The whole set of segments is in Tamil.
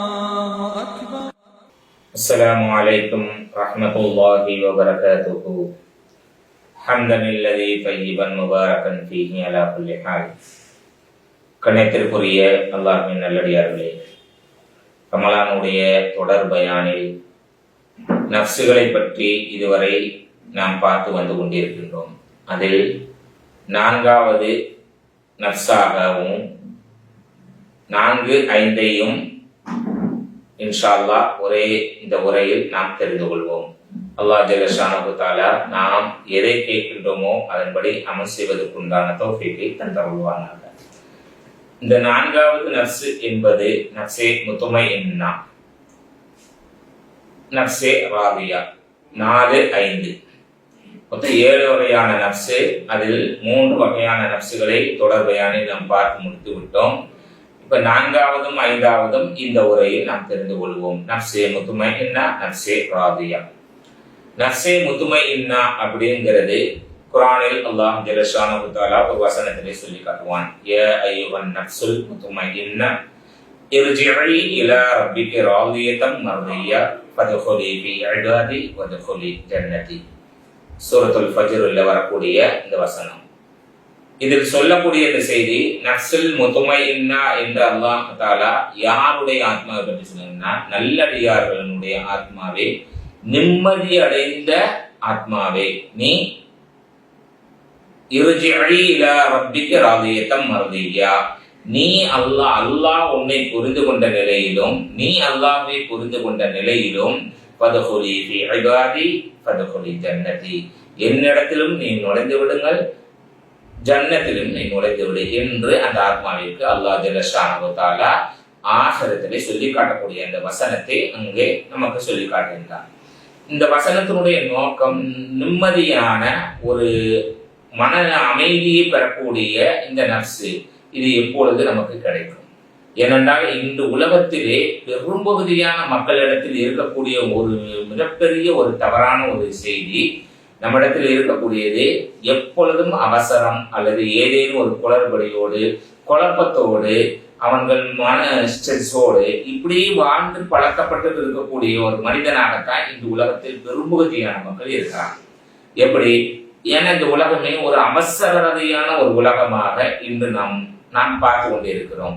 الله أكبر السلام عليكم ورحمة الله وبركاته حمدا لله طيبا مباركا فيه على كل حال கணத்திற்குரிய அல்லாஹ்வின் நல்லடியார்களே கமலானுடைய தொடர் பயானில் நப்சுகளை பற்றி இதுவரை நாம் பார்த்து வந்து கொண்டிருக்கின்றோம் அதில் நான்காவது நர்ஸாகவும் நான்கு ஐந்தையும் இன்ஷா அல்லாஹ் ஒரே இந்த உரையில் நாம் தெரிந்து கொள்வோம். அல்லாஹ் ஜெலஷானு தாலா நாம் எதை கேட்கின்றோமோ அதன்படி அமல் செய்வதற்குண்டான தௌஃபீக்கை தந்தருள்வானாக. இந்த நான்காவது நர்சு என்பது நர்சே முத்துமை என்னா நர்சே ராபியா. நாலு ஐந்து. மொத்தம் ஏழு வகையான நப்சு அதில் மூன்று வகையான நப்சுகளை தொடர்பையான நாம் பார்த்து முடித்து விட்டோம். இப்ப நான்காவதும் ஐந்தாவதும் இந்த உரையில் நாம் தெரிந்து கொள்வோம். நப்சே முத்துமை இன்னா நப்சே ராதியா. நப்சே முத்துமை இன்னா அப்படிங்கிறது குரானில் அல்லாஹ் ஜலஷானு தாலா ஒரு வசனத்திலே சொல்லி காட்டுவான். ஏ ஐயுவன் நப்சுல் முத்துமை இன்னா இர்ஜிஇ இலா ரப்பிகி ராதியதம் மர்தியா ஃபத்ஹுலி பி இபாதி பதுகொலி ஜன்னதி. சூரத்துல் ஃபஜ்ருல வரக்கூடிய இந்த வசனம். இதில் சொல்லக்கூடிய இந்த செய்தி நக்சல் முதுமை இன்னா என்று அல்லாஹ் தாலா யாருடைய ஆத்மாவை பற்றி சொன்னா நல்லடியார்களுடைய ஆத்மாவே நிம்மதி அடைந்த ஆத்மாவே. நீ இருஜிழி இலா ரப்பிக்க ராதியத்தம் மருதியா நீ அல்லாஹ் அல்லாஹ் உன்னை புரிந்து கொண்ட நிலையிலும் நீ அல்லாஹை புரிந்து கொண்ட நிலையிலும் பதகுலி ஃபி இபாதி பதகுலி ஜன்னதி என்னிடத்திலும் நீ நுழைந்து விடுங்கள். ஜன்னத்திலும் நீ நுழைந்து விடு என்று அந்த ஆத்மாவிற்கு அல்லாஹ் ஜலஷானு தாலா ஆசரத்திலே சொல்லி காட்டக்கூடிய அந்த வசனத்தை அங்கே நமக்கு சொல்லி காட்டுகின்றான் இந்த வசனத்தினுடைய நோக்கம் நிம்மதியான ஒரு மன அமைதியை பெறக்கூடிய இந்த நர்ஸு இது எப்பொழுது நமக்கு கிடைக்கும்? ஏனென்றால் இன்று உலகத்திலே பெரும்பகுதியான மக்களிடத்தில் இருக்கக்கூடிய ஒரு மிகப்பெரிய ஒரு தவறான ஒரு செய்தி நம்மிடத்தில் இருக்கக்கூடியது எப்பொழுதும் அவசரம் அல்லது ஏதேனும் ஒரு குளறுபடியோடு குழப்பத்தோடு அவங்கள் மன ஸ்ட்ரெஸ்ஸோடு இப்படி வாழ்ந்து பழக்கப்பட்டு இருக்கக்கூடிய ஒரு மனிதனாகத்தான் இந்த உலகத்தில் பெரும்பகுதியான மக்கள் இருக்கிறாங்க எப்படி? ஏன்னா இந்த உலகமே ஒரு அவசரதையான ஒரு உலகமாக இன்று நாம் நாம் பார்த்து கொண்டிருக்கிறோம்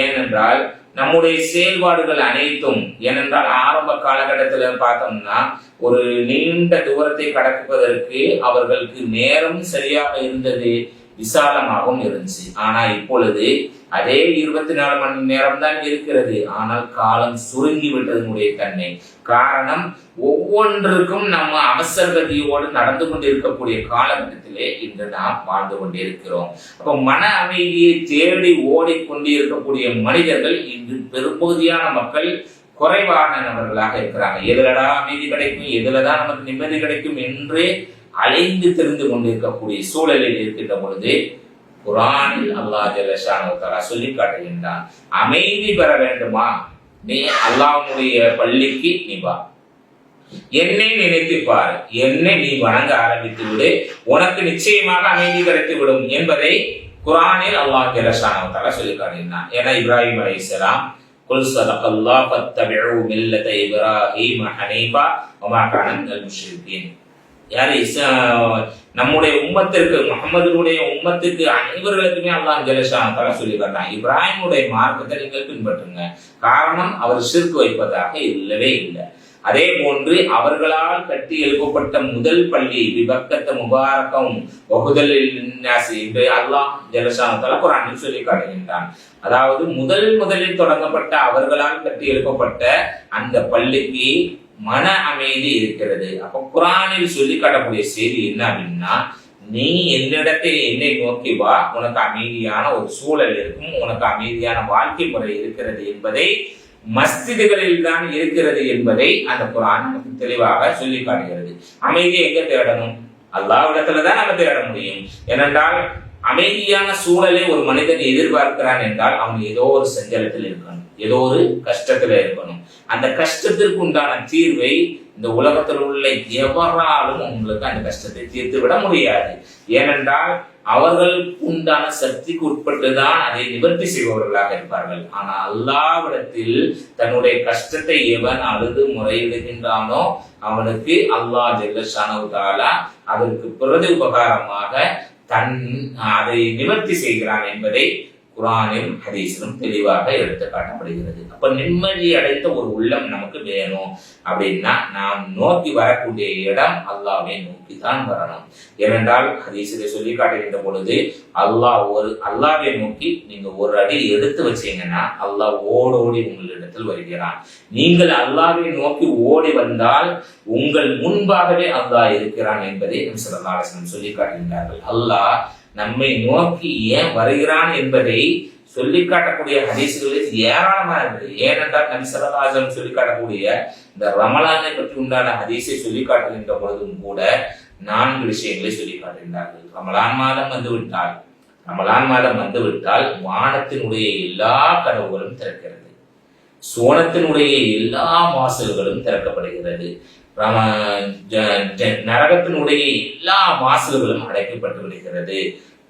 ஏனென்றால் நம்முடைய செயல்பாடுகள் அனைத்தும் ஏனென்றால் ஆரம்ப காலகட்டத்தில் பார்த்தோம்னா ஒரு நீண்ட தூரத்தை கடப்பதற்கு அவர்களுக்கு நேரம் சரியாக இருந்தது. விசாலமாகவும் இருந்துச்சு. ஆனா இப்பொழுது அதே இருபத்தி நாலு மணி நேரம் தான் இருக்கிறது. ஆனால் காலம் சுருங்கி விட்டதனுடைய தன்மை. காரணம் ஒவ்வொன்றுக்கும் நம்ம அவசர கதியோடு நடந்து கொண்டிருக்கக்கூடிய காலகட்டத்திலே இன்று நாம் வாழ்ந்து கொண்டிருக்கிறோம். அப்ப மன அமைதியை தேடி ஓடிக்கொண்டிருக்கக்கூடிய மனிதர்கள் இன்று பெரும்பகுதியான மக்கள் குறைவானவர்களாக இருக்கிறாங்க. எதுலடா அமைதி கிடைக்கும்? எதுலதான் நமக்கு நிம்மதி கிடைக்கும்? என்று அலைந்து தெரிந்து கொண்டிருக்கக்கூடிய சூழலில் இருக்கின்ற பொழுது குரானில் அல்லாஹ் ஜலஷானு சொல்லி காட்டுகின்றான் அமைதி பெற வேண்டுமா? நீ அல்லாவுடைய பள்ளிக்கு நீ வா. என்னை நினைத்து பார். என்னை நீ வணங்க ஆரம்பித்து விடு. உனக்கு நிச்சயமாக அமைதி கிடைத்து விடும் என்பதை குரானில் அல்லாஹ் ஜலஷானு சொல்லி காட்டுகின்றான். ஏன்னா இப்ராஹிம் அலிஸ்லாம் قل صدق الله فاتبعوا ملة إبراهيم حنيفا وما كان من المشركين யார்? இஸ்ஸா நம்முடைய உம்மத்திற்கு முகமதுடைய உம்மத்துக்கு அனைவர்களுக்குமே அல்லாஹ் ஜலஷா சொல்லி காட்டான் இப்ராஹிமுடைய மார்க்கத்தை நீங்கள் பின்பற்றுங்க. காரணம் அவர் சிறுக்கு வைப்பதாக இல்லவே இல்லை. அதே போன்று அவர்களால் கட்டி எழுப்பப்பட்ட முதல் பள்ளி விபக்கத்த முபாரக்கம் ஒகுதலில் என்று அல்லாஹ் ஜலசானத்தால குரானில் சொல்லி காட்டுகின்றான். அதாவது முதல் முதலில் தொடங்கப்பட்ட அவர்களால் கட்டி எழுப்பப்பட்ட அந்த பள்ளிக்கு மன அமைதி இருக்கிறது. அப்ப குரானில் சொல்லி காட்டக்கூடிய செய்தி என்ன அப்படின்னா நீ என்னிடத்தில் என்னை நோக்கி வா. உனக்கு அமைதியான ஒரு சூழல் இருக்கும். உனக்கு அமைதியான வாழ்க்கை முறை இருக்கிறது என்பதை மஸ்திதுகளில் தான் இருக்கிறது என்பதை அந்த குரான் நமக்கு தெளிவாக சொல்லி காட்டுகிறது அமைதி எங்க தேடணும்? அல்லாவிடத்துல தான் நம்ம தேட முடியும். ஏனென்றால் அமைதியான சூழலை ஒரு மனிதன் எதிர்பார்க்கிறான் என்றால் அவன் ஏதோ ஒரு சஞ்சலத்தில் இருக்கணும் ஏதோ ஒரு கஷ்டத்துல இருக்கணும். அந்த கஷ்டத்திற்கு உண்டான தீர்வை இந்த உலகத்தில் உள்ள எவராலும் உங்களுக்கு அந்த கஷ்டத்தை தீர்த்து விட முடியாது. ஏனென்றால் அவர்களுக்கு உண்டான சக்திக்கு உட்பட்டு தான் அதை நிவர்த்தி செய்பவர்களாக இருப்பார்கள். ஆனா அல்லாவிடத்தில் தன்னுடைய கஷ்டத்தை எவன் அழுது முறையிடுகின்றானோ அவனுக்கு அல்லாஹ் ஜெல்லஷானு தாலா அதற்கு பிரதி உபகாரமாக தன் அதை நிவர்த்தி செய்கிறான் என்பதை குரானிலும் ஹதீஸிலும் தெளிவாக எடுத்து காட்டப்படுகிறது. அப்ப நிம்மதி அடைந்த ஒரு உள்ளம் நமக்கு வேணும். அப்படின்னா நாம் நோக்கி வரக்கூடிய இடம் அல்லாவை நோக்கி தான் வரணும். ஏனென்றால் ஹதீஸிலே சொல்லி காட்டுகின்ற பொழுது அல்லாஹ் ஒரு அல்லாவை நோக்கி நீங்க ஒரு அடி எடுத்து வச்சீங்கன்னா அல்லாஹ் ஓடோடி உங்களிடத்தில் வருகிறான். நீங்கள் அல்லாவை நோக்கி ஓடி வந்தால் உங்கள் முன்பாகவே அல்லாஹ் இருக்கிறான் என்பதை நம் சிலதாசனம் சொல்லி காட்டுகின்றார்கள். அல்லாஹ் நம்மை நோக்கி ஏன் வருகிறான் என்பதை சொல்லி காட்டக்கூடிய ஹதீசுகளில் ஏராளமாக இருக்குது ஏனென்றால் நபி சல்லாசம் சொல்லி காட்டக்கூடிய இந்த ரமலானை பற்றி உண்டான ஹதீஸை சொல்லி காட்டுகின்ற பொழுதும் கூட நான்கு விஷயங்களை சொல்லி காட்டுகின்றார்கள் ரமலான் மாதம் வந்துவிட்டால் ரமலான் மாதம் வந்து விட்டால் வானத்தினுடைய எல்லா கதவுகளும் திறக்கிறது. சோனத்தினுடைய எல்லா வாசல்களும் திறக்கப்படுகிறது. ராம நரகத்தினுடைய எல்லா வாசல்களும் அடைக்கப்பட்டு விடுகிறது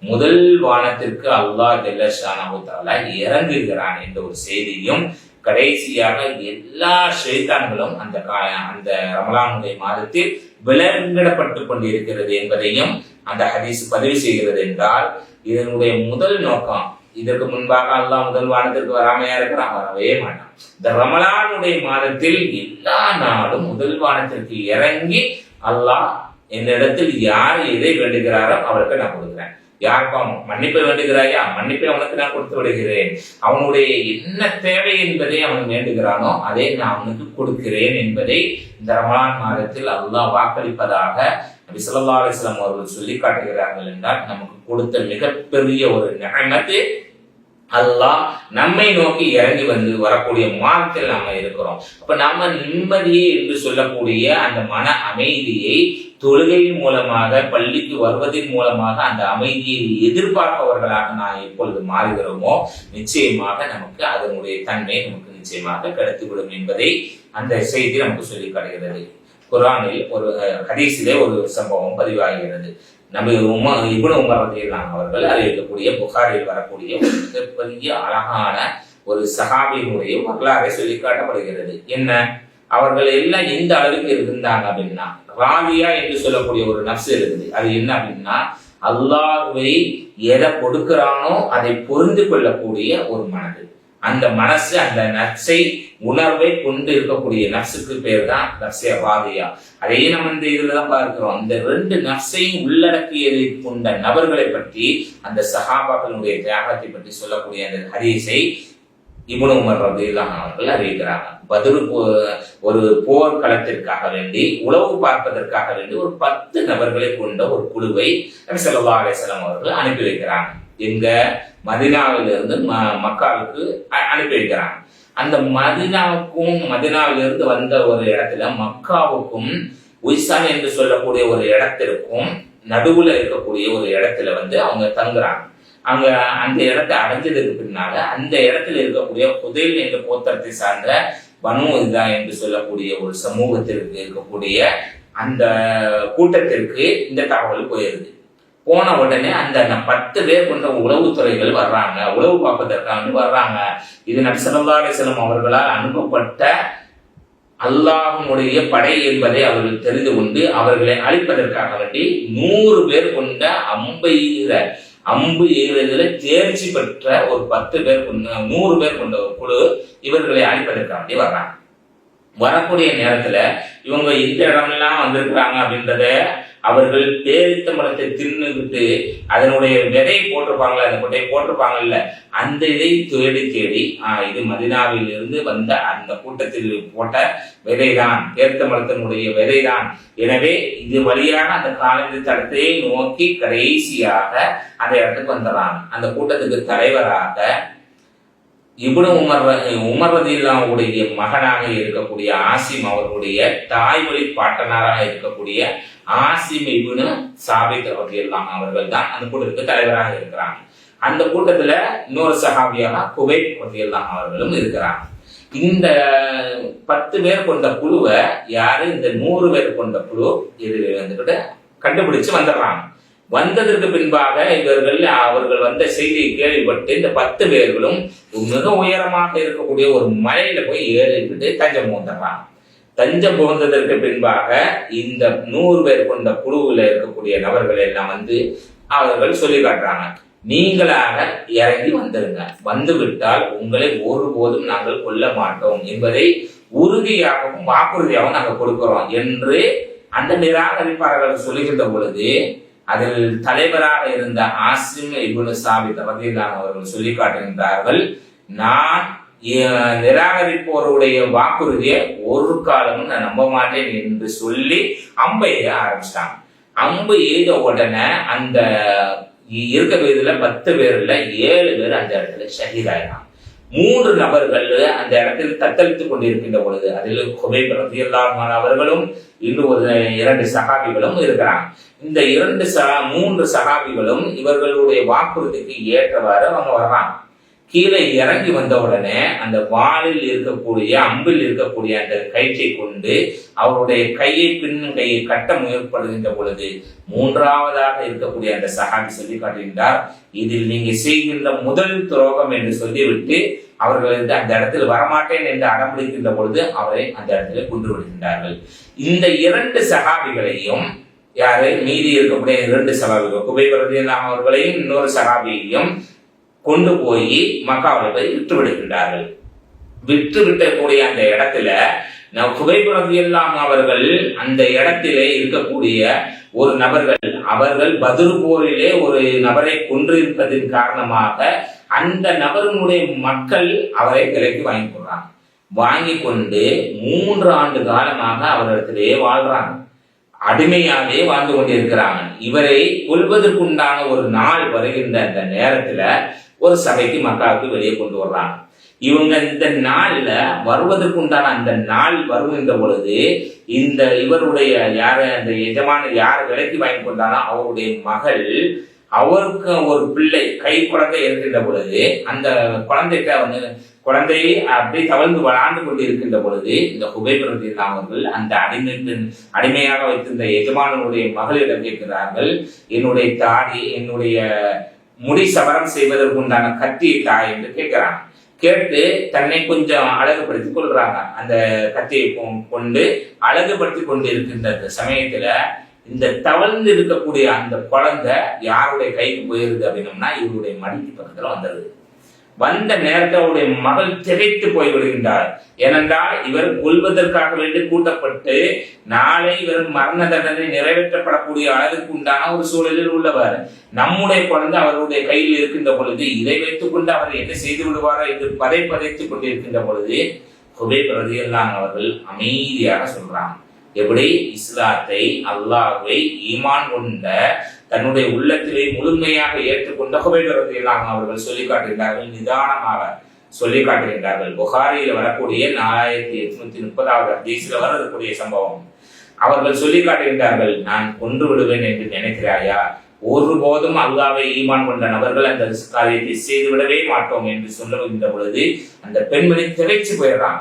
முதல் வானத்திற்கு அல்லாஹ் ஜல்லஷானஹு இறங்குகிறான் என்ற ஒரு செய்தியும் கடைசியாக எல்லா ஷைத்தான்களும் அந்த கா- அந்த ரமலானுடைய மாதத்தில் விலங்கிடப்பட்டு கொண்டிருக்கிறது என்பதையும் அந்த ஹதீஸ் பதிவு செய்கிறது என்றால் இதனுடைய முதல் நோக்கம் இதற்கு முன்பாக அல்லாஹ் முதல் வானத்திற்கு வராமையா இருக்கிறான்? வரவே மாட்டான். இந்த ரமலானுடைய மாதத்தில் எல்லா நாளும் முதல் வானத்திற்கு இறங்கி அல்லாஹ் என்னிடத்தில் யார் எதை வேண்டுகிறாரோ அவருக்கு நான் கொடுக்குறேன். யாருக்கும் மன்னிப்பை வேண்டுகிறாயா? மன்னிப்பை அவனுக்கு நான் கொடுத்து விடுகிறேன். அவனுடைய என்ன தேவை என்பதை அவன் வேண்டுகிறானோ அதை நான் அவனுக்கு கொடுக்கிறேன் என்பதை இந்த ரமலான் மாதத்தில் அல்லாஹ் வாக்களிப்பதாக நபி அவர்கள் சொல்லி காட்டுகிறார்கள் என்றால் நமக்கு கொடுத்த மிகப்பெரிய ஒரு நியமத்து அல்லாஹ் நம்மை நோக்கி இறங்கி வந்து வரக்கூடிய மாதத்தில் நம்ம இருக்கிறோம். அப்ப நம்ம நிம்மதியே என்று சொல்லக்கூடிய அந்த மன அமைதியை தொழுகையின் மூலமாக பள்ளிக்கு வருவதன் மூலமாக அந்த அமைதியை எதிர்பார்ப்பவர்களாக நான் எப்பொழுது மாறுகிறோமோ நிச்சயமாக நமக்கு அதனுடைய தன்மை நமக்கு நிச்சயமாக கிடைத்துவிடும் என்பதை அந்த செய்தி நமக்கு சொல்லி காட்டுகிறது. குரானில் ஒரு ஹதீஸிலே ஒரு சம்பவம் பதிவாகிறது. நபி உமா இவ்வளவு உமர் ரலியல்லாஹு அவர்கள் அறிவிக்கக்கூடிய புகாரில் வரக்கூடிய ஒரு மிகப்பெரிய அழகான ஒரு சகாபியினுடைய வரலாறை சொல்லி காட்டப்படுகிறது. என்ன? அவர்கள் எல்லாம் எந்த அளவுக்கு இருந்தாங்க அப்படின்னா ராவியா என்று சொல்லக்கூடிய ஒரு நப்சு இருக்குது. அது என்ன அப்படின்னா அல்லாஹுவை எதை கொடுக்கிறானோ அதை புரிந்து கொள்ளக்கூடிய ஒரு மனது. அந்த மனசு அந்த நப்சை உணர்வை கொண்டு இருக்கக்கூடிய நப்சுக்கு பேர் தான் நப்சே வாதியா அதே நம்ம இந்த இதுல தான் பார்க்கிறோம். அந்த ரெண்டு நப்சையும் உள்ளடக்கியதை கொண்ட நபர்களை பற்றி அந்த சஹாபாக்களுடைய தியாகத்தை பற்றி சொல்லக்கூடிய அந்த ஹதீஸை இப்னு உமர் ரலியல்லாஹு அவர்கள் அறிவிக்கிறாங்க. பதில் ஒரு போர் களத்திற்காக வேண்டி உளவு பார்ப்பதற்காக வேண்டி ஒரு பத்து நபர்களை கொண்ட ஒரு குழுவை நபி ஸல்லல்லாஹு அவர்கள் அனுப்பி வைக்கிறாங்க. எங்க மதினாவிலிருந்து ம- மக்காவுக்கு அனுப்பி வைக்கிறாங்க. அந்த மதினாவுக்கும் மதினாவிலிருந்து வந்த ஒரு இடத்துல மக்காவுக்கும் உய்சான் என்று சொல்லக்கூடிய ஒரு இடத்திற்கும் நடுவுல இருக்கக்கூடிய ஒரு இடத்துல வந்து அவங்க தங்குறாங்க. அங்க அந்த இடத்தை அடைஞ்சதுக்கு பின்னால அந்த இடத்துல இருக்கக்கூடிய புதையல் என்ற கோத்தரத்தை சார்ந்த பனு இதா என்று சொல்லக்கூடிய ஒரு சமூகத்திற்கு இருக்கக்கூடிய அந்த கூட்டத்திற்கு இந்த தகவல் போயிருது. போன உடனே அந்த பத்து பேர் கொண்ட உளவுத்துறைகள் வர்றாங்க. உளவு பார்ப்பதற்காக வர்றாங்க. இது நபிசல்லா செல்லும் அவர்களால் அனுப்பப்பட்ட அல்லாஹனுடைய படை என்பதை அவர்கள் தெரிந்து கொண்டு அவர்களை அழிப்பதற்காக வேண்டி நூறு பேர் கொண்ட அம்பை அம்பு எய்கிறதுல தேர்ச்சி பெற்ற ஒரு பத்து பேர் கொண்ட நூறு பேர் கொண்ட ஒரு குழு இவர்களை அழிப்பதற்காக வேண்டி வர்றாங்க. வரக்கூடிய நேரத்துல இவங்க எந்த இடமெல்லாம் வந்திருக்கிறாங்க அப்படின்றத அவர்கள் பேரித்த மரத்தை தின்னுக்கிட்டு அதனுடைய விதை போட்டிருப்பாங்களே அந்த கொட்டையை போட்டிருப்பாங்கல்ல அந்த இதை தேடி தேடி ஆஹ் இது மதினாவில் இருந்து வந்த அந்த கூட்டத்தில் போட்ட விதைதான் பேரித்த மரத்தினுடைய விதைதான். எனவே இது வழியான அந்த காலத்து தடத்தையே நோக்கி கடைசியாக அந்த இடத்துக்கு வந்துடுறாங்க அந்த கூட்டத்துக்கு தலைவராக இப்னு உமர் ர- உமர் ரதில்லாவுடைய மகனாக இருக்கக்கூடிய ஆசிம் அவர்களுடைய தாய் வழி பாட்டனாராக இருக்கக்கூடிய ஆசிம் இபுனு சாபித் ரதியல்லாம் அவர்கள் தான் அந்த கூட்டத்துக்கு தலைவராக இருக்கிறாங்க. அந்த கூட்டத்துல இன்னொரு சஹாபியாக குவைப் ரதியல்லாம் அவர்களும் இருக்கிறாங்க. இந்த பத்து பேர் கொண்ட குழுவை யாரு? இந்த நூறு பேர் கொண்ட குழு இது வந்துகிட்டு கண்டுபிடிச்சு வந்துடுறாங்க. வந்ததற்கு பின்பாக இவர்கள் அவர்கள் வந்த செய்தியை கேள்விப்பட்டு இந்த பத்து பேர்களும் மிக உயரமாக இருக்கக்கூடிய ஒரு மலையில போய் ஏறிவிட்டு தஞ்சம் புகுந்துடுறான் தஞ்சம் புகுந்ததற்கு பின்பாக இந்த நூறு பேர் கொண்ட குழுவில் இருக்கக்கூடிய நபர்கள் எல்லாம் வந்து அவர்கள் சொல்லி காட்டுறாங்க. நீங்களாக இறங்கி வந்துருங்க. வந்துவிட்டால் உங்களை ஒருபோதும் நாங்கள் கொல்ல மாட்டோம் என்பதை உறுதியாகவும் வாக்குறுதியாகவும் நாங்கள் கொடுக்கிறோம் என்று அந்த நிராகரிப்பாளர்கள் சொல்லுகின்ற பொழுது அதில் தலைவராக இருந்த ஆசிம் இபுனு சாபித் ரதிலான் அவர்கள் சொல்லி காட்டுகின்றார்கள் நான் நிராகரிப்போருடைய வாக்குறுதியை ஒரு காலமும் நான் நம்ப மாட்டேன் என்று சொல்லி அம்பை எழுத ஆரம்பிச்சிட்டாங்க. அம்பு எய்த உடனே அந்த இருக்க இதுல பத்து பேர்ல ஏழு பேர் அந்த இடத்துல ஷஹீதாயினாங்க மூன்று நபர்கள் அந்த இடத்தில் தத்தளித்துக் கொண்டிருக்கின்ற பொழுது அதில் குபை ரத்தியல்லாமான அவர்களும் இன்னும் ஒரு இரண்டு சகாபிகளும் இருக்கிறாங்க. இந்த இரண்டு சகா மூன்று சகாபிகளும் இவர்களுடைய வாக்குறுதிக்கு ஏற்றவாறு அவங்க வர்றாங்க. கீழே இறங்கி வந்த உடனே அந்த வாளில் இருக்கக்கூடிய அம்பில் இருக்கக்கூடிய அந்த கயிற்றை கொண்டு அவருடைய கையை பின் கையை கட்ட முயற்படுகின்ற பொழுது மூன்றாவதாக இருக்கக்கூடிய அந்த சகாபி சொல்லி காட்டுகின்றார் இதில் நீங்க செய்கின்ற முதல் துரோகம் என்று சொல்லிவிட்டு அவர்கள் வந்து அந்த இடத்தில் வரமாட்டேன் என்று அடம்பிடிக்கின்ற பொழுது அவரை அந்த இடத்துல கொன்று விடுகின்றார்கள். இந்த இரண்டு சகாபிகளையும் யாரு? மீதி இருக்கக்கூடிய இரண்டு சகாபிகள். குபைபரதியன் அவர்களையும் இன்னொரு சகாபியையும் கொண்டு போய் மக்காவில் போய் விட்டு விடுகின்றார்கள். விட்டு விட்டக்கூடிய அந்த இடத்துல நம் குபைபுரதியெல்லாம் அவர்கள் அந்த இடத்திலே இருக்கக்கூடிய ஒரு நபர்கள் அவர்கள் பதில் போரிலே ஒரு நபரை கொன்றிருப்பதன் காரணமாக அந்த நபரினுடைய மக்கள் அவரை விலைக்கு வாங்கி கொள்றாங்க. வாங்கி கொண்டு மூன்று ஆண்டு காலமாக அவரிடத்திலேயே வாழ்றாங்க. அடிமையாகவே வாழ்ந்து கொண்டிருக்கிறாங்க. இவரை கொல்வதற்குண்டான ஒரு நாள் வருகின்ற அந்த நேரத்துல ஒரு சபைக்கு மக்களுக்கு வெளியே கொண்டு வர்றாங்க. இவங்க இந்த நாள்ல வருவதற்குண்டான அந்த நாள் வருகின்ற பொழுது இந்த இவருடைய யார அந்த எஜமான யார் விலைக்கு வாங்கி கொண்டானோ அவருடைய மகள் அவருக்கு ஒரு பிள்ளை கை குழந்தை இருக்கின்ற பொழுது அந்த குழந்தைக்கு வந்து குழந்தையை அப்படி தவழ்ந்து விளாண்டு கொண்டு இருக்கின்ற பொழுது இந்த குபைபுரத்தில் அவர்கள் அந்த அடிமை அடிமையாக வைத்திருந்த எஜமானனுடைய மகளிடம் கேட்கிறார்கள். என்னுடைய தாடி என்னுடைய முடி சவரம் செய்வதற்குண்டான கத்தியை தாய் என்று கேட்கிறாங்க கேட்டு தன்னை கொஞ்சம் அழகுபடுத்திக் கொள்றாங்க அந்த கத்தியை கொண்டு அழகுபடுத்தி கொண்டு இருக்கின்ற அந்த சமயத்துல இந்த தவழ்ந்து இருக்கக்கூடிய அந்த குழந்தை யாருடைய கைக்கு போயிருது அப்படின்னம்னா இவருடைய மடிக்கு பக்கத்துல வந்தது. வந்த நேரத்தை அவருடைய மகள் திகைத்து போய் விடுகின்றார். ஏனென்றால் இவர் கொள்வதற்காக வேண்டி கூட்டப்பட்டு நாளை இவர் மரண தண்டனை நிறைவேற்றப்படக்கூடிய அளவுக்கு உண்டான ஒரு சூழலில் உள்ளவர். நம்முடைய குழந்தை அவருடைய கையில் இருக்கின்ற பொழுது இதை வைத்துக் கொண்டு அவர் என்ன செய்து விடுவாரோ என்று பதை பதைத்துக் கொண்டிருக்கின்ற பொழுது குபே பிரதியெல்லாம் அவர்கள் அமைதியாக சொல்றாங்க. எப்படி? இஸ்லாத்தை அல்லாஹை ஈமான் கொண்ட தன்னுடைய உள்ளத்திலே முழுமையாக ஏற்றுக்கொண்ட குபைபரது எல்லாம் அவர்கள் சொல்லி காட்டுகின்றார்கள் நிதானமாக சொல்லி காட்டுகின்றார்கள் புகாரியில் வரக்கூடிய நாலாயிரத்தி எட்நூத்தி முப்பதாவது ஹதீஸ்ல வரக்கூடிய சம்பவம். அவர்கள் சொல்லி காட்டுகின்றார்கள் நான் கொன்று விடுவேன் என்று நினைக்கிறாயா? ஒருபோதும் அல்லாவை ஈமான் கொண்ட நபர்கள் அந்த காரியத்தை செய்துவிடவே மாட்டோம் என்று சொல்லுகின்ற பொழுது அந்த பெண்மணி திகைச்சு போயிடறான்.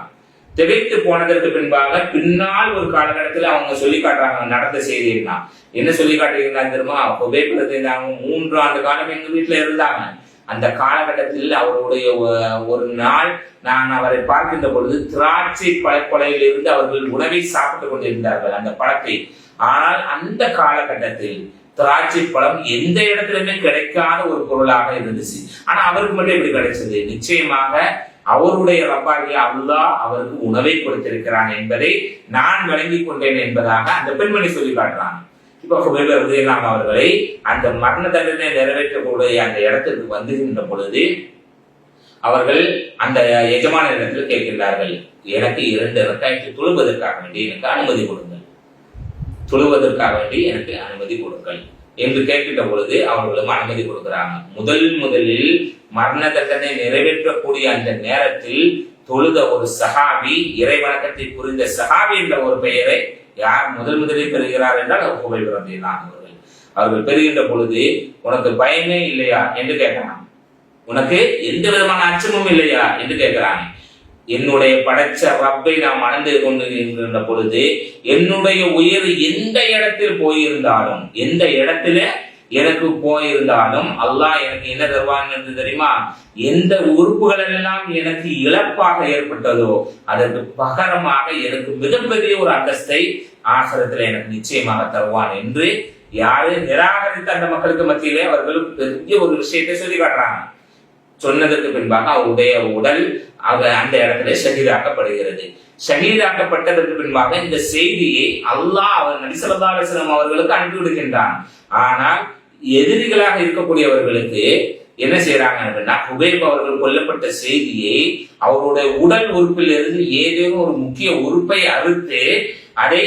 திகைத்து போனதற்கு பின்பாக பின்னால் ஒரு காலகட்டத்தில் அவங்க சொல்லி காட்டுறாங்க நடந்த செய்தின்னா என்ன சொல்லி காட்டியிருந்தாங்க தெரியுமா? புகைப்படத்தை இருந்தாங்க மூன்று ஆண்டு காலம் எங்க வீட்டுல இருந்தாங்க. அந்த காலகட்டத்தில் அவருடைய ஒரு நாள் நான் அவரை பார்க்கின்ற பொழுது திராட்சை பழக்கொலையில் இருந்து அவர்கள் உணவை சாப்பிட்டுக் கொண்டிருந்தார்கள் அந்த பழத்தை. ஆனால் அந்த காலகட்டத்தில் திராட்சை பழம் எந்த இடத்துலயுமே கிடைக்காத ஒரு பொருளாக இருந்துச்சு. ஆனா அவருக்கு மட்டும் எப்படி கிடைச்சது. நிச்சயமாக அவருடைய ரப்பாகிய அல்லாஹ் அவருக்கு உணவை கொடுத்திருக்கிறான் என்பதை நான் வழங்கி கொண்டேன் என்பதாக அந்த பெண்மணி சொல்லி காட்டுறாங்க. இப்ப ஹுபைபர் அவர்களை அந்த மரண தண்டனை நிறைவேற்றக்கூடிய அந்த இடத்திற்கு வந்துகின்ற பொழுது அவர்கள் அந்த எஜமான இடத்தில் கேட்கின்றார்கள் எனக்கு இரண்டு ரக்காய்க்கு துழுவதற்காக வேண்டி எனக்கு அனுமதி கொடுங்கள். துழுவதற்காக வேண்டி எனக்கு அனுமதி கொடுங்கள். என்று கேட்கின்ற பொழுது அவர்களும் அனுமதி கொடுக்கிறாங்க. முதல் முதலில் மரண தண்டனை நிறைவேற்றக்கூடிய அந்த நேரத்தில் தொழுத ஒரு சஹாபி இறை வணக்கத்தை புரிந்த சஹாபி என்ற ஒரு பெயரை யார் முதல் முதலில் பெறுகிறார் என்றால் அவர் புகைப்படம் அவர்கள். அவர்கள் பெறுகின்ற பொழுது உனக்கு பயமே இல்லையா? என்று கேட்கிறான் உனக்கு எந்த விதமான அச்சமும் இல்லையா? என்று கேட்கிறாங்க என்னுடைய படைச்ச ரப்பை நாம் அணந்து கொண்டு பொழுது என்னுடைய உயிர் எந்த இடத்தில் போயிருந்தாலும் எந்த இடத்துல எனக்கு போயிருந்தாலும் அல்லாஹ் எனக்கு என்ன தருவான் என்று தெரியுமா? எந்த உறுப்புகள் எல்லாம் எனக்கு இழப்பாக ஏற்பட்டதோ அதற்கு பகரமாக எனக்கு மிகப்பெரிய ஒரு அந்தஸ்தை ஆசிரத்தில் எனக்கு நிச்சயமாக தருவான் என்று யாரு நிராகரித்த அந்த மக்களுக்கு மத்தியிலே அவர்கள் பெரிய ஒரு விஷயத்தை சொல்லி காட்டுறாங்க. சொன்னதற்கு பின்பாக அவருடைய உடல் அவ அந்த இடத்துல ஷஹீதாக்கப்படுகிறது. ஷஹீதாக்கப்பட்டதற்கு பின்பாக இந்த செய்தியை அல்லாஹ் அவர் நபிசல்லா அலிஸ்லாம் அவர்களுக்கு அனுப்பி விடுகின்றான். ஆனால் எதிரிகளாக இருக்கக்கூடியவர்களுக்கு என்ன செய்யறாங்க அப்படின்னா குபேப் அவர்கள் கொல்லப்பட்ட செய்தியை அவருடைய உடல் உறுப்பில் இருந்து ஏதேனும் ஒரு முக்கிய உறுப்பை அறுத்து அதை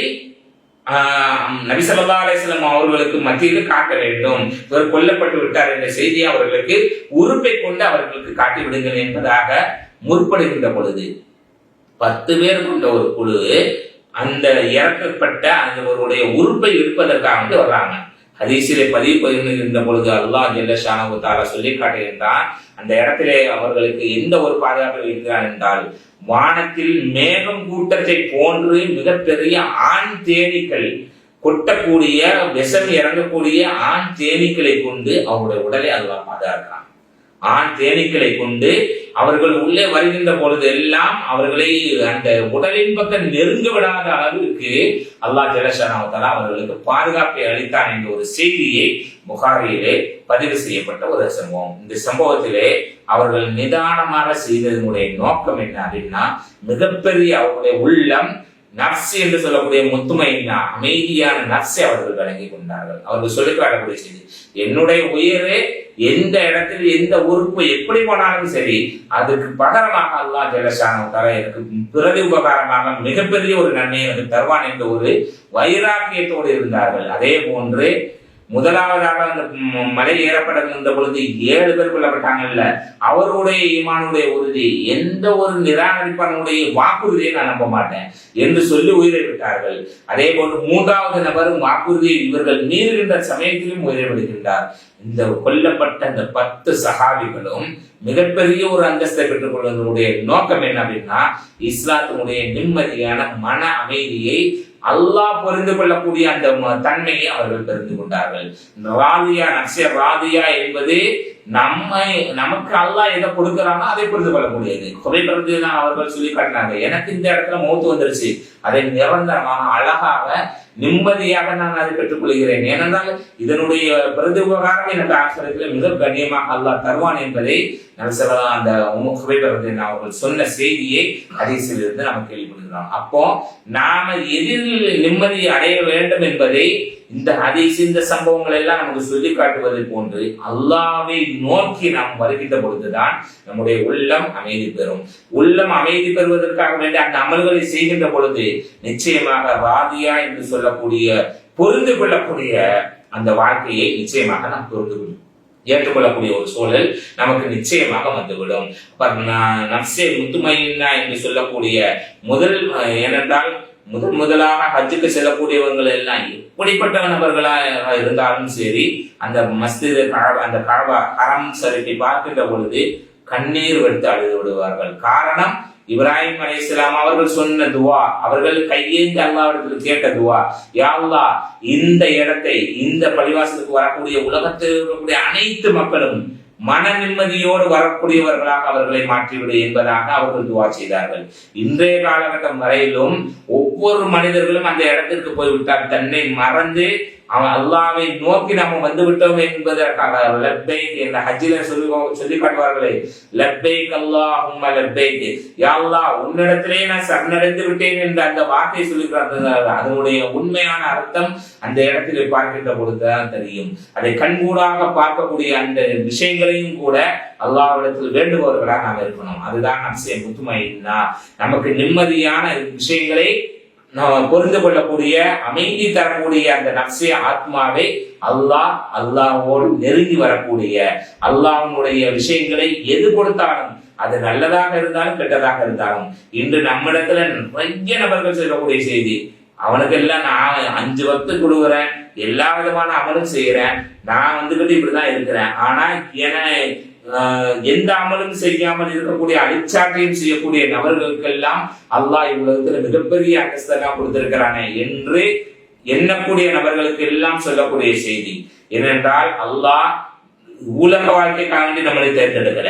நபிசல்லா அலிஸ்லாம் அவர்களுக்கு மத்தியில் காட்ட வேண்டும். இவர் கொல்லப்பட்டு விட்டார் என்ற செய்தியை அவர்களுக்கு உறுப்பை கொண்டு அவர்களுக்கு காட்டி விடுங்கள் என்பதாக முற்படுகின்ற பொழுது பத்து பேர் கொண்ட ஒரு குழு அந்த இறக்கப்பட்ட அந்த ஒருவருடைய உறுப்பை எடுப்பதற்காக வந்து வர்றாங்க. ஹதீஸிலே பதிவு பகிர்ந்திருந்த பொழுது அல்லாஹ் ஜெல்லஷானு தாலா சொல்லி காட்டுகின்றான் அந்த இடத்திலே அவர்களுக்கு எந்த ஒரு பாதுகாப்பு இருக்கிறான் என்றால் வானத்தில் மேகம் கூட்டத்தை போன்று மிகப்பெரிய ஆண் தேனீக்கள் கொட்டக்கூடிய விஷம் இறங்கக்கூடிய ஆண் தேனீக்களை கொண்டு அவருடைய உடலை அல்லாஹ் பாதுகாக்கிறான். ஆண் தேனீக்களை கொண்டு அவர்கள் உள்ளே வருகின்ற பொழுது எல்லாம் அவர்களை அந்த உடலின் பக்கம் நெருங்க விடாத அளவிற்கு அல்லாஹ் ஜலஷானாவத்தாலா அவர்களுக்கு பாதுகாப்பை அளித்தான் என்ற ஒரு செய்தியை புகாரியிலே பதிவு செய்யப்பட்ட ஒரு சம்பவம். இந்த சம்பவத்திலே அவர்கள் நிதானமாக செய்ததனுடைய நோக்கம் என்ன அப்படின்னா மிகப்பெரிய அவர்களுடைய உள்ளம் நப்சி என்று சொல்லக்கூடிய முத்துமையினா அமைதியான நர்ஸை அவர்கள் வழங்கி கொண்டார்கள். அவர்கள் சொல்லி காட்டக்கூடிய செய்தி என்னுடைய உயிரே எந்த இடத்தில் எந்த உறுப்பு எப்படி போனாலும் சரி அதுக்கு பகரமாக அல்லா ஜெலஷான தர எனக்கு பிரதி உபகாரமாக மிகப்பெரிய ஒரு நன்மை வந்து தருவான் என்ற ஒரு வைராக்கியத்தோடு இருந்தார்கள். அதே போன்று முதலாவதாக அந்த மலை ஏறப்படுகின்ற பொழுது ஏழு பேர் கொல்லப்பட்டாங்கல்ல. அவருடைய ஈமானுடைய உறுதி எந்த ஒரு நிராகரிப்பானுடைய வாக்குறுதியை நான் நம்ப மாட்டேன் என்று சொல்லி உயிரை விட்டார்கள். அதே போன்று மூன்றாவது நபரும் வாக்குறுதியை இவர்கள் மீறுகின்ற சமயத்திலும் உயிரை விடுகின்றார். இந்த கொல்லப்பட்ட அந்த பத்து சகாபிகளும் மிகப்பெரிய ஒரு அந்தஸ்தை பெற்றுக் கொள்வதனுடைய நோக்கம் என்ன அப்படின்னா இஸ்லாத்தினுடைய நிம்மதியான மன அமைதியை அல்லாஹ் புரிந்து கொள்ளக்கூடிய அந்த தன்மையை அவர்கள் தெரிந்து கொண்டார்கள். ராதியா நக்சர் ராதியா என்பது நம்மை நமக்கு அல்லாஹ் எதை கொடுக்கிறானோ அதை புரிந்து கொள்ளக்கூடியது. குறைபிறந்து அவர்கள் சொல்லி காட்டினாங்க. எனக்கு இந்த இடத்துல மூத்து வந்துருச்சு. அதை நிரந்தரமாக அழகாக நிம்மதியாக நான் அதை பெற்றுக் கொள்கிறேன் ஏனென்றால் இதனுடைய பிரதி உபகாரம் எனக்கு ஆசிரியத்தில் மிக கண்ணியமாக அல்லாஹ் தருவான் என்பதை நபிசல்லாம் அந்த குறைபிறந்து அவர்கள் சொன்ன செய்தியை ஹதீஸில் இருந்து கேள்விப்படுகிறோம் அப்போ நாம எதிரில் நிம்மதி அடைய வேண்டும் என்பதை இந்த ஹதீஸ் இந்த சம்பவங்கள் எல்லாம் நமக்கு சொல்லி காட்டுவதை போன்று அல்லாவை நோக்கி நாம் வருகின்ற பொழுதுதான் நம்முடைய உள்ளம் அமைதி பெறும். உள்ளம் அமைதி பெறுவதற்காக வேண்டிய அந்த அமல்களை செய்கின்ற பொழுது நிச்சயமாக ராதியா என்று சொல்ல செல்லக்கூடிய பொருந்து கொள்ளக்கூடிய அந்த வாழ்க்கையை நிச்சயமாக நாம் பொருந்து கொள்ளும் ஏற்றுக்கொள்ளக்கூடிய ஒரு சூழல் நமக்கு நிச்சயமாக வந்துவிடும். நப்சே முத்துமையின்னா என்று சொல்லக்கூடிய முதல் ஏனென்றால் முதன் முதலாக ஹஜ்ஜுக்கு செல்லக்கூடியவர்கள் எல்லாம் எப்படிப்பட்ட நபர்களா இருந்தாலும் சரி அந்த மஸ்தித அந்த கழவா அறம் சரட்டி பார்க்கின்ற பொழுது கண்ணீர் வெடுத்து அழுது விடுவார்கள். காரணம் இப்ராஹிம் அலி அவர்கள் சொன்ன துவா அவர்கள் கையேந்தி அல்லாவிடத்தில் கேட்ட துவா யாவ்லா இந்த இடத்தை இந்த பள்ளிவாசலுக்கு வரக்கூடிய உலகத்தில் இருக்கக்கூடிய அனைத்து மக்களும் மன நிம்மதியோடு வரக்கூடியவர்களாக அவர்களை மாற்றிவிடு என்பதாக அவர்கள் துவா செய்தார்கள். இன்றைய காலகட்டம் வரையிலும் ஒவ்வொரு மனிதர்களும் அந்த இடத்திற்கு போய்விட்டால் தன்னை மறந்து அவன் அல்லாவை நோக்கி நம்ம வந்து விட்டோம் என்பதற்காக லப்பைக் என்ற ஹஜ்ஜில சொல்லி சொல்லி காட்டுவார்களே லப்பைக் அல்லாஹும் லப்பைக். யாழ்லா உன்னிடத்திலே நான் சரணடைந்து விட்டேன் என்ற அந்த வார்த்தை சொல்லுகிறார் அதனுடைய உண்மையான அர்த்தம் அந்த இடத்தில் பார்க்கின்ற பொழுதுதான் தெரியும். அதை கண்கூடாக பார்க்கக்கூடிய அந்த விஷயங்களையும் கூட அல்லாவிடத்தில் வேண்டுபவர்களாக நாம் இருக்கணும். அதுதான் நம் முத்துமையின்னா நமக்கு நிம்மதியான விஷயங்களை புரிந்து கொள்ளக்கூடிய அமைதி தரக்கூடிய அந்த நப்சிய ஆத்மாவை அல்லாஹ் அல்லாஹோடு நெருங்கி வரக்கூடிய அல்லாஹனுடைய விஷயங்களை எது கொடுத்தாலும் அது நல்லதாக இருந்தாலும் கெட்டதாக இருந்தாலும் இன்று நம்மிடத்துல நிறைய நபர்கள் சொல்லக்கூடிய செய்தி அவனுக்கு எல்லாம் நான் அஞ்சு பத்து கொடுக்குறேன் எல்லா விதமான அமலும் செய்யறேன் நான் வந்துகிட்டு இப்படிதான் இருக்கிறேன் ஆனா என எந்த அமலும் செய்யாமல் இருக்கக்கூடிய அடிச்சாட்டையும் செய்யக்கூடிய நபர்களுக்கெல்லாம் அல்லாஹ் இவ்வுலகத்துல மிகப்பெரிய அந்தஸ்தெல்லாம் கொடுத்திருக்கிறானே என்று எண்ணக்கூடிய நபர்களுக்கு எல்லாம் சொல்லக்கூடிய செய்தி ஏனென்றால் அல்லாஹ் உலக வாழ்க்கைக்காக வேண்டி நம்மளை தேர்ந்தெடுக்கல.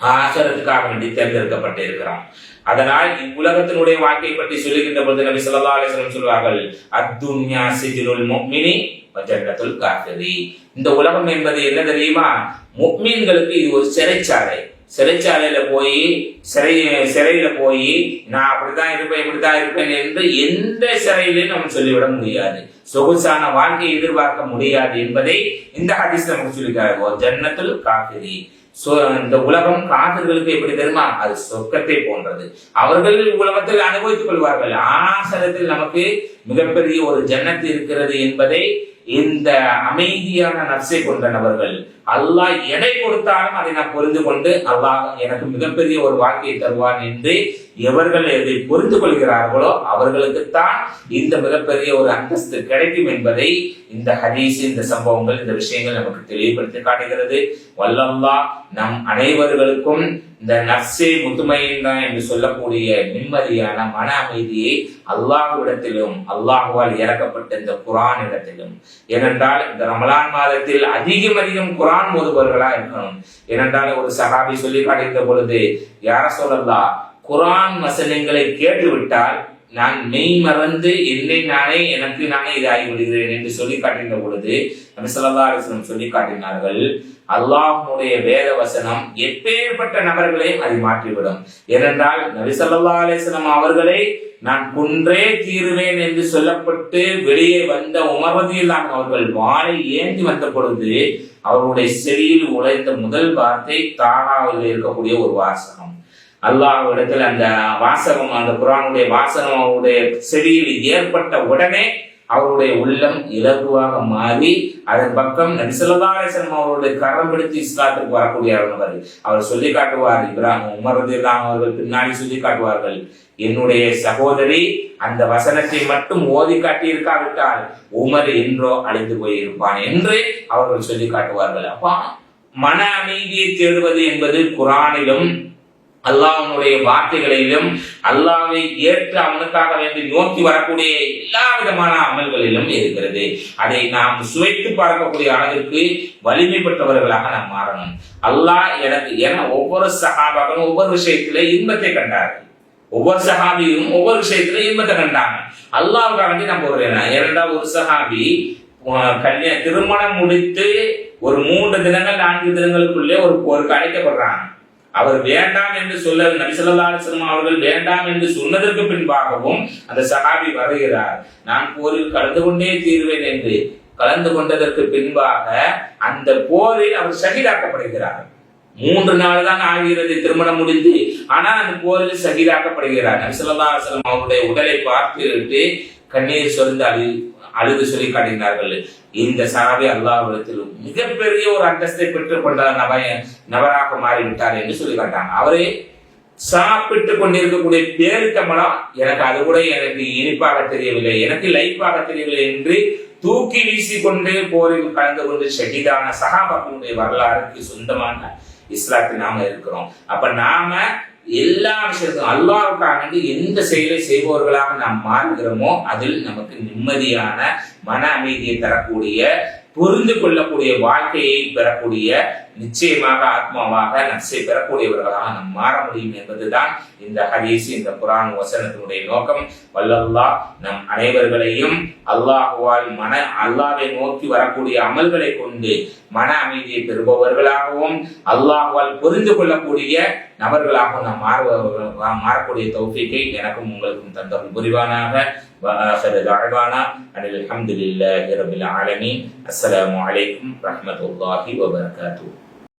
ஆசரத்துக்காக வேண்டி தேர்ந்தெடுக்கப்பட்டிருக்கிறான். அதனால் இவ்வுலகத்தினுடைய வாழ்க்கையை பற்றி சொல்லுகின்ற பொழுது நபி சொல்லா அலிஸ்லம் சொல்வார்கள் அத்துன்யா சிஜ்னுல் முக்மினி ஜன்னத்துல் காஃபிரி. இந்த உலகம் என்பது என்ன தெரியுமா? முக்மீன்களுக்கு இது ஒரு சிறைச்சாலை. சிறைச்சாலையில போய் சிறை சிறையில போய் நான் அப்படித்தான் இருப்பேன் இப்படித்தான் இருப்பேன் என்று எந்த சிறையிலையும் நம்ம சொல்லிவிட முடியாது. சொகுசான வாழ்க்கையை எதிர்பார்க்க முடியாது என்பதை இந்த ஹதீஸ் நமக்கு சொல்லிக்கிறார் ஜன்னத்துல் காஃபிரி. இந்த உலகம் காதல்களுக்கு எப்படி தெரியுமா அது சொர்க்கத்தை போன்றது அவர்கள் உலகத்தில் அனுபவித்துக் கொள்வார்கள் ஆசனத்தில் நமக்கு மிகப்பெரிய ஒரு ஜன்னத்து இருக்கிறது என்பதை இந்த அமைதியான நர்சை கொண்ட நபர்கள். அல்லாஹ் எடை கொடுத்தாலும் அதை நான் புரிந்து கொண்டு அல்லாஹ் எனக்கு மிகப்பெரிய ஒரு வாழ்க்கையை தருவான் என்று எவர்கள் எதை புரிந்து கொள்கிறார்களோ அவர்களுக்குத்தான் இந்த மிகப்பெரிய ஒரு அந்தஸ்து கிடைக்கும் என்பதை இந்த ஹதீஸ் இந்த சம்பவங்கள் இந்த விஷயங்கள் நமக்கு தெளிவுபடுத்தி காட்டுகிறது. வல்லல்லா நம் அனைவர்களுக்கும் இந்த நர்சே முத்துமையின் என்று சொல்லக்கூடிய நிம்மதியான மன அமைதியை அல்லாஹுவிடத்திலும் அல்லாஹுவால் இறக்கப்பட்ட இந்த குரான் இடத்திலும் ஏனென்றால் இந்த ரமலான் மாதத்தில் அதிகம் அதிகம் குரான் ஓதுபவர்களா இருக்கணும். ஏனென்றால் ஒரு சகாபி சொல்லி காட்டுகின்ற பொழுது யார சொல்லலாம் குரான் வசனங்களை கேட்டுவிட்டால் நான் மெய் மறந்து என்னை நானே எனக்கு நானே இதாகி விடுகிறேன் என்று சொல்லி காட்டின பொழுது நபி ஸல்லல்லாஹு சொல்லி காட்டினார்கள் அல்லாஹுடைய வேத வசனம் எப்பேற்பட்ட நபர்களையும் அதை மாற்றிவிடும். ஏனென்றால் நபிசல்லா அலிஸ்லாம் அவர்களை நான் கொன்றே தீருவேன் என்று சொல்லப்பட்டு வெளியே வந்த உமர்வதியில்லாம அவர்கள் வாழை ஏந்தி வந்த பொழுது அவருடைய செடியில் உழைத்த முதல் வார்த்தை தானாவில் இருக்கக்கூடிய ஒரு வாசகம். அல்லாஹ் இடத்துல அந்த வாசகம் அந்த குரானுடைய வாசகம் அவருடைய செடியில் ஏற்பட்ட உடனே அவருடைய உள்ளம் இலகுவாக மாறி அதன் பக்கம் நபிசல்லாசனம் அவருடைய கரம் பிடித்து இஸ்லாத்துக்கு வரக்கூடிய அவர். அவர் சொல்லி காட்டுவார் இப்ராஹிம் உமரது அவர்கள் பின்னாடி சொல்லி காட்டுவார்கள் என்னுடைய சகோதரி அந்த வசனத்தை மட்டும் ஓதி காட்டி இருக்காவிட்டால் உமர் என்றோ அழிந்து போயிருப்பான் என்று அவர்கள் சொல்லி காட்டுவார்கள். அப்பா மன அமைதியை தேடுவது என்பது குரானிலும் அல்லாஹனுடைய வார்த்தைகளிலும் அல்லாவை ஏற்று அவனுக்காக வேண்டி நோக்கி வரக்கூடிய எல்லா விதமான அமல்களிலும் இருக்கிறது. அதை நாம் சுவைத்து பார்க்கக்கூடிய அளவிற்கு வலிமை பெற்றவர்களாக நாம் மாறணும். அல்லாஹ் எனக்கு என ஒவ்வொரு சகாபாக்களும் ஒவ்வொரு விஷயத்தில இன்பத்தை கண்டார்கள். ஒவ்வொரு சஹாபியும் ஒவ்வொரு விஷயத்துல இன்பத்தை கண்டாங்க. அல்லாவுக்காக வேண்டி நம்ம ஒரு இரண்டாவது ஒரு சஹாபி கல்யாண திருமணம் முடித்து ஒரு மூன்று தினங்கள் நான்கு தினங்களுக்குள்ளே ஒரு ஒரு அழைக்கப்படுறாங்க. அவர் வேண்டாம் என்று சொல்ல நபிசல்லா அலிஸ்லாம் அவர்கள் வேண்டாம் என்று சொன்னதற்கு பின்பாகவும் அந்த சஹாபி வருகிறார். நான் போரில் கலந்து கொண்டே தீர்வேன் என்று கலந்து கொண்டதற்கு பின்பாக அந்த போரில் அவர் சகிதாக்கப்படுகிறார் மூன்று நாள் தான் ஆகிறது திருமணம் முடிந்து ஆனால் அந்த போரில் சகிதாக்கப்படுகிறார் நபிசல்லா அவருடைய உடலை பார்த்துவிட்டு கண்ணீர் சொரிந்து அழுது சொல்லி காட்டினார்கள். இந்த சஹாபி அல்லாஹிடத்தில் மிகப்பெரிய ஒரு அந்தஸ்தை பெற்றுக் கொண்ட நப நபராக மாறிவிட்டார் என்று சொல்லி காட்டாங்க அவரே சாப்பிட்டு கொண்டிருக்கக்கூடிய பேரித்தம்பளம் எனக்கு அது கூட எனக்கு இனிப்பாக தெரியவில்லை எனக்கு லைஃபாக தெரியவில்லை என்று தூக்கி வீசிக்கொண்டு போரில் கலந்து கொண்டு ஷஹீதான சகாபாக்களுடைய வரலாறுக்கு சொந்தமான இஸ்லாத்தில் நாம இருக்கிறோம். அப்ப நாம எல்லா விஷயத்தும் அல்லாவுக்காக எந்த செயலை செய்பவர்களாக நாம் மாறுகிறோமோ அதில் நமக்கு நிம்மதியான மன அமைதியை தரக்கூடிய புரிந்து கொள்ளக்கூடிய வாழ்க்கையை பெறக்கூடிய நிச்சயமாக ஆத்மாவாக நட்சை பெறக்கூடியவர்களாக நாம் மாற முடியும் என்பதுதான் இந்த ஹதீஸ் இந்த குரான் வசனத்தினுடைய நோக்கம் வல்லல்லா நம் அனைவர்களையும் அல்லாஹுவால் மன அல்லாவை நோக்கி வரக்கூடிய அமல்களை கொண்டு மன அமைதியை பெறுபவர்களாகவும் அல்லாஹுவால் புரிந்து கொள்ளக்கூடிய நபர்களாகவும் நாம் மாறுபவர்கள் மாறக்கூடிய தௌஃபிக்கை எனக்கும் உங்களுக்கும் தந்தவர்கள் புரிவானாக وآخر دعوانا أن الحمد لله رب العالمين السلام عليكم ورحمة الله وبركاته